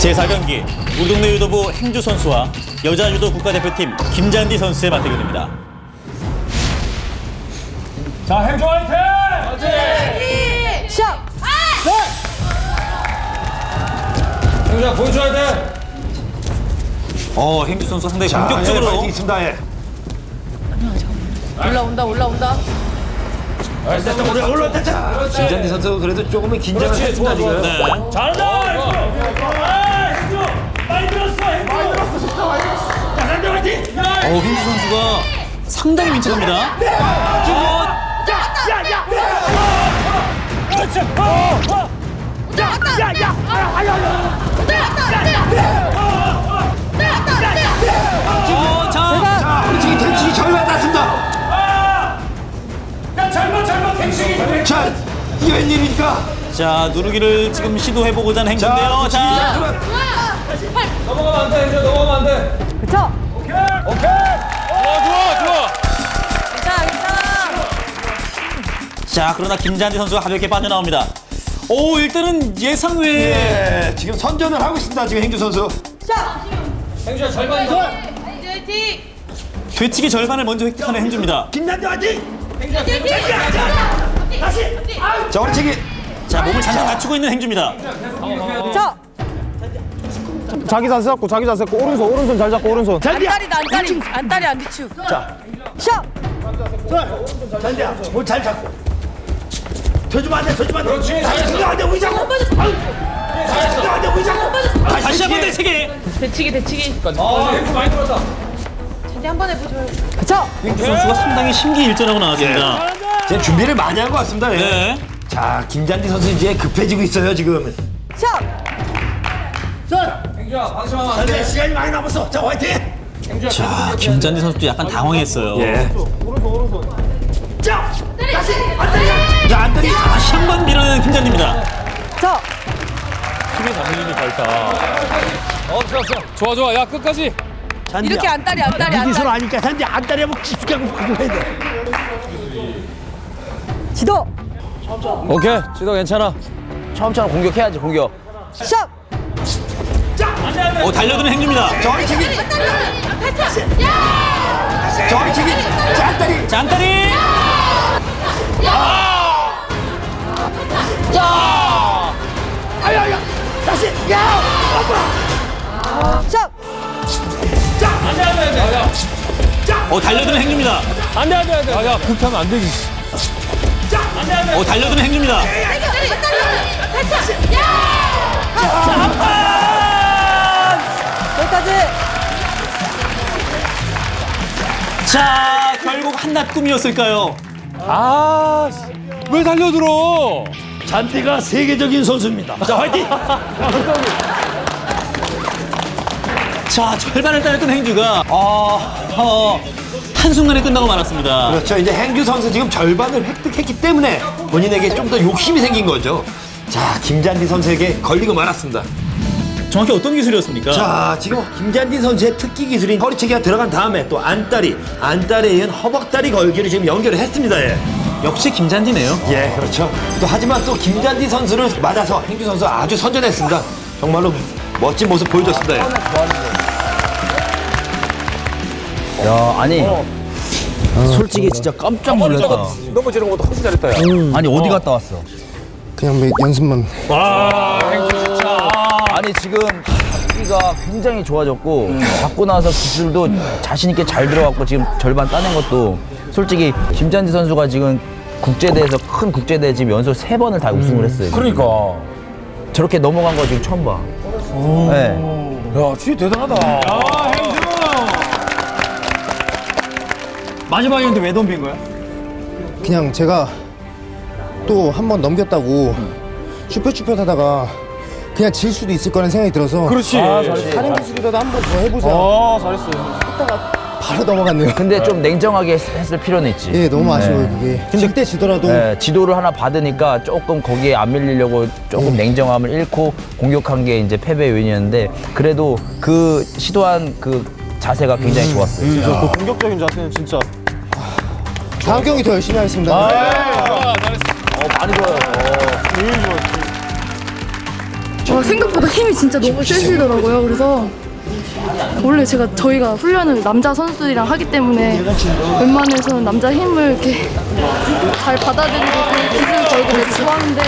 제4경기 우리 동네 유도부 행주 선수와 여자 유도 국가대표팀 김잔디 선수의 맞대결 입니다. 자, 행주 화이팅! 시작! 행주야, 보여줘야 돼. 어, 행주 선수 상당히 자, 예, 본격적으로 파이팅 있습니다. 예. 올라온다 올라온다 우리 올라왔다. 김잔디 선수 그래도 조금은 긴장을 그렇지, 했습니다 좋아, 좋아. 지금. 네. 잘한다! 어, 행주 선수가 상당히 민첩합니다. 어, 어. 어, 자, 지금 템치기 절반 났습니다. 야, 잘못, 잘못, 행식이. 자, 이게 웬일입니까? 자, 누르기를 지금 시도해보고자 하는 행주인데요. 자, 넘어가면 안 돼, 행주 넘어가면 안 돼. 그쵸? 자, 그러나 김잔디 선수가 가볍게 빠져나옵니다. 오, 일단은 예상 외에 예, 지금 선전을 하고 있습니다 지금 행주 선수. 행주야, 절반 더. 화이팅! 되치기 절반을 먼저 획득하는 행주입니다. 김잔디 화이팅! 다시! 자, 우리 치기. 자, 몸을 잠깐 갖추고 있는 행주입니다. 그쵸? 자기 자세 잡고 자기 자세 잡고 오른손 오른손 잘 잡고 오른손 안다리다 안다리 안다리 안 뒤축 자 시작! 잔디야, 뭘잘 잡고. 더 주면 안 돼, 더 주면 안 돼. 그렇지, 잘했어. 안 돼, 우리 잡고. 잘했어. 안 돼, 우리 잡고. 다시 한번 되치기. 대치기 대치기 아, 행주 많이 들었다. 잔디 한번 해보죠 그쵸? 행주 선수가 상당히 심기일전하고 나왔습니다. 지금 준비를 많이 한 것 같습니다. 예. 네. 자, 김잔디 선수 이제 급해지고 있어요 지금. 행주야, 방심하면 안 돼. 네, 시간이 많이 남았어. 자, 화이팅! 자, 김잔디 선수도 약간 당황했어요. 예. 자, 다시 자, 안다리. 다시 한 번 밀어내는 김잔디입니다. 자! 어, 좋았어. 좋아, 좋아. 야, 끝까지. 이렇게 안다리 안다리 안다리 아니까 잔디 안다리 한번 깊숙이 하고 가고 해야 돼. 지도! 오케이. 지도 괜찮아. 처음처럼 공격해야지 공격. 시작! 어, 달려드는 행주입니다. 저리 치기. 저리 치기. 자, 안다리. 아 야야. 다시. 야. 시작! 안 돼, 안 돼, 안 돼. 야, 어, 달려드는 행주입니다. 안 돼, 안 돼, 안 돼. 아, 야, 그렇게 하면 안 되지. 안 돼, 안 돼. 어, 달려드는 행주입니다. 여기까지! 자, 결국 한낱 꿈이었을까요? 아, 왜 달려들어? 잔디가 세계적인 선수입니다. 자, 화이팅. 자, 절반을 따냈던 행주가 어, 어, 한순간에 끝나고 말았습니다. 그렇죠. 이제 행주 선수 지금 절반을 획득했기 때문에 본인에게 좀 더 욕심이 생긴 거죠. 자, 김잔디 선수에게 걸리고 말았습니다. 정확히 어떤 기술이었습니까? 자, 지금 김잔디 선수의 특기 기술인 허리체기가 들어간 다음에 또 안다리, 안다리에 이은 허벅다리 걸기를 지금 연결을 했습니다. 예. 역시 김잔디네요. 예, 그렇죠. 또 하지만 또 김잔디 선수를 맞아서 행주 선수 아주 선전했습니다. 정말로 멋진 모습 보여줬습니다. 예. 야 아니 솔직히 진짜 깜짝 놀랐다. 넘어지는 것보다 훨씬 잘했다, 야. 아니 어디 갔다 왔어? 그냥 뭐 연습만 아니 지금 기가 굉장히 좋아졌고 받고 나서 기술도 자신 있게 잘 들어갔고 지금 절반 따낸 것도 솔직히 김잔디 선수가 지금 국제대회에서 큰 국제대회 지금 연속 세 번을 다 우승을 했어요. 그러니까. 저렇게 넘어간 거 지금 처음 봐. 네. 야, 진짜 대단하다. 마지막이었는데 왜 덤빈 거야? 그냥 제가 또 한 번 넘겼다고 슈퍼슈퍼 하다가 그냥 질 수도 있을 거라는 생각이 들어서 그렇지. 다른 기술이라도 한 번 더 해보자 아, 잘했어. 했다가 바로 넘어갔네요 근데 좀 냉정하게 했- 했을 필요는 있지. 예 너무 아쉬워요 그게 질 때 지더라도 네, 지도를 하나 받으니까 조금 거기에 안 밀리려고 조금 냉정함을 잃고 공격한 게 이제 패배의 요인이었는데 그래도 그 시도한 그 자세가 굉장히 좋았어요. 진짜. 그 공격적인 자세는 진짜 다음 경기 더 열심히 하겠습니다 아, 잘했어. 어, 많이 좋아요. 와, 생각보다 힘이 진짜 너무 세시더라고요. 그래서 원래 제가 저희가 훈련을 남자 선수들이랑 하기 때문에 웬만해서는 남자 힘을 이렇게 잘 받아들이고 그 기술 걸고 내치고 하는데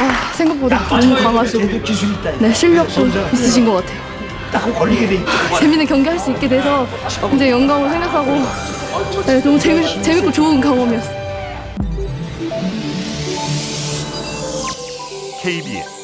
아, 생각보다 너무 강하시고 네 실력도 있으신 것 같아요. 재밌는 경기 할 수 있게 돼서 굉장히 영광으로 생각하고 네, 너무 재밌, 재밌고 좋은 경험이었어요. KBS